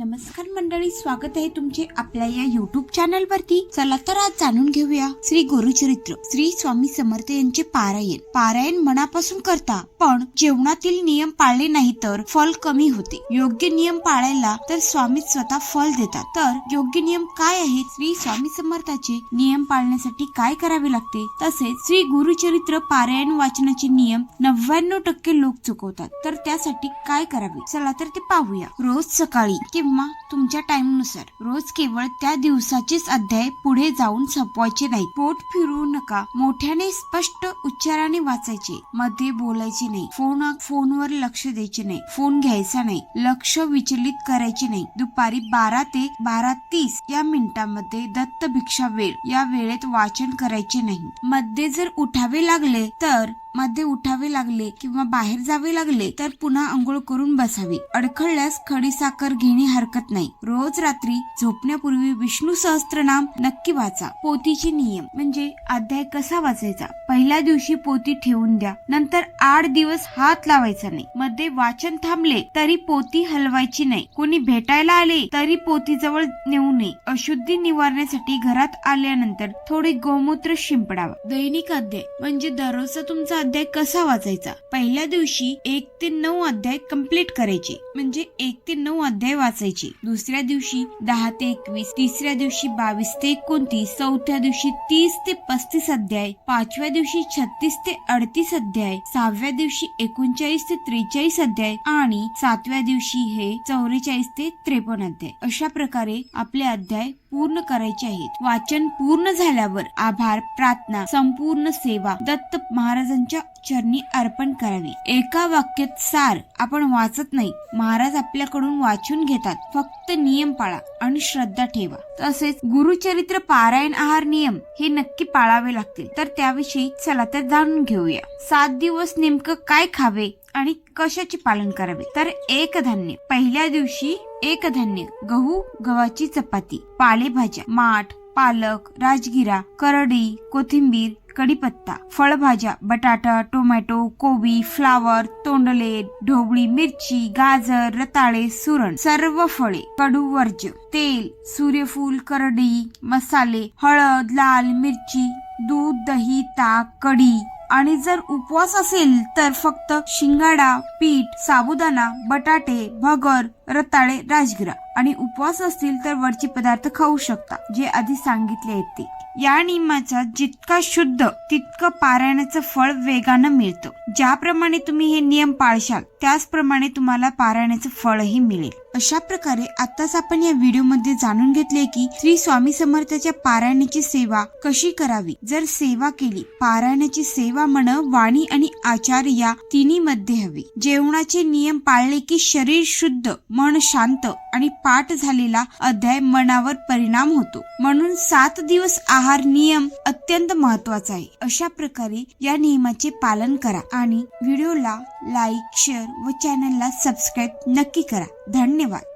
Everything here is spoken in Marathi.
नमस्कार मंडळी स्वागत आहे तुमचे आपल्या या युट्यूब चॅनल वरती चला तर आज जाणून घेऊया. श्री गुरुचरित्र श्री स्वामी समर्थ यांचे पारायण. पारायण मनापासून करता पण जेवणातील नियम पाळले नाही तर फल कमी होते. योग्य नियम पाळायला तर स्वामी स्वतः फल देतात. तर योग्य नियम काय आहेत? श्री स्वामी समर्थाचे नियम पाळण्यासाठी काय करावे लागते? तसेच श्री गुरुचरित्र पारायण वाचनाचे नियम नव्याण्णव टक्के लोक चुकवतात. तर त्यासाठी काय करावे? चला तर ते पाहूया. रोज सकाळी किंवा तुमच्या टाइमनुसार रोज केवळ त्या दिवसाचेच अध्याय पुढे जाऊन संपवायचे नाही. पोट फिरवू नका. मोठ्याने स्पष्ट उच्चाराने वाचायचे. मध्ये बोलायचे नाही. फोन फोनवर लक्ष द्यायचे नाही. फोन घ्यायचा नाही. लक्ष विचलित करायचे नाही. दुपारी बारा ते बारा तीस या मिनिटांमध्ये दत्त भिक्षा वेळ. या वेळेत वाचन करायचे नाही. मध्ये जर उठावे लागले तर मध्ये उठावे लागले किंवा बाहेर जावे लागले तर पुन्हा आंघोळ करून बसावे. अडखळल्यास खडी साखर घेणे हरकत नाही. रोज रात्री झोपण्यापूर्वी विष्णू सहस्त्रनाम नक्की वाचा. पोतीचे नियम म्हणजे अध्याय कसा वाचायचा? पहिल्या दिवशी पोती ठेवून द्या. नंतर आठ दिवस हात लावायचा नाही. मध्ये वाचन थांबले तरी पोती हलवायची नाही. कोणी भेटायला आले तरी पोती जवळ नेऊ नये. अशुद्धी निवारण्यासाठी घरात आल्यानंतर थोडे गोमूत्र शिंपडावा. दैनिक अध्याय म्हणजे दररोजचा तुमचा अध्याय कसा वाचायचा? पहिल्या दिवशी एक ते नऊ अध्याय कंप्लीट करायचे. म्हणजे एक ते नऊ अध्याय वाचायचे. दुसऱ्या दिवशी दहा ते एकवीस तिसऱ्या दिवशी बावीस ते एकोणतीस चौथ्या दिवशी तीस ते पस्तीस अध्याय पाचव्या दिवशी छत्तीस ते अडतीस अध्याय सहाव्या दिवशी एकोणचाळीस ते त्रेचाळीस अध्याय आणि सातव्या दिवशी हे चौवेचाळीस ते त्रेपन्न अध्याय. अशा प्रकारे आपले अध्याय पूर्ण करायचे आहेत. वाचन पूर्ण झाल्यावर आभार प्रार्थना संपूर्ण सेवा दत्त महाराजांची महाराजांच्या चरणी अर्पण करावी. एका वाक्यात सार आपण वाचत नाही. महाराज आपल्याकडून वाचून घेतात. फक्त नियम पाळा आणि श्रद्धा ठेवा. तसेच गुरुचरित्र पारायण आहार नियम हे नक्की पाळावे लागतील. तर त्याविषयी चला तर जाणून घेऊया. सात दिवस नेमकं काय खावे आणि कशाचे पालन करावे? तर एक धान्य. पहिल्या दिवशी एक धान्य. गहू गव्हाची चपाती पालेभाज्या माठ पालक राजगिरा करडी कोथिंबीर कडीपत्ता फळभाज्या बटाटा टोमॅटो कोबी फ्लावर तोंडले ढोबळी मिरची गाजर रताळे सुरण सर्व फळे कडू वर्ज तेल सूर्यफूल करडी मसाले हळद लाल मिरची दूध दही ताक कढी. आणि जर उपवास असेल तर फक्त शिंगाडा पीठ साबुदाणा बटाटे भगर रताळे राजगिरा. आणि उपवास असतील तर वरचे पदार्थ खाऊ शकता जे आधी सांगितले येते या नियमाचा जितका शुद्ध तितकं पारायणाचं फळ वेगानं मिळतं. ज्याप्रमाणे तुम्ही हे नियम पाळशाल त्याचप्रमाणे तुम्हाला पारायणाचं फळही मिळेल. अशा प्रकारे आताच आपण या व्हिडिओमध्ये जाणून घेतले की श्री स्वामी समर्थाच्या पारायणाची सेवा कशी करावी? जर सेवा केली पारायणाची सेवा म्हण वाणी आणि आचार या तिन्ही मध्ये हवी. जेवणाचे नियम पाळले की शरीर शुद्ध मन शांत आणि पाठ झालेला अध्याय मनावर परिणाम होतो. म्हणून सात दिवस आहार नियम अत्यंत महत्त्वाचा आहे. अशा प्रकारे या नियमाचे पालन करा आणि व्हिडिओला लाईक शेअर व चॅनलला सबस्क्राईब नक्की करा. धन्यवाद.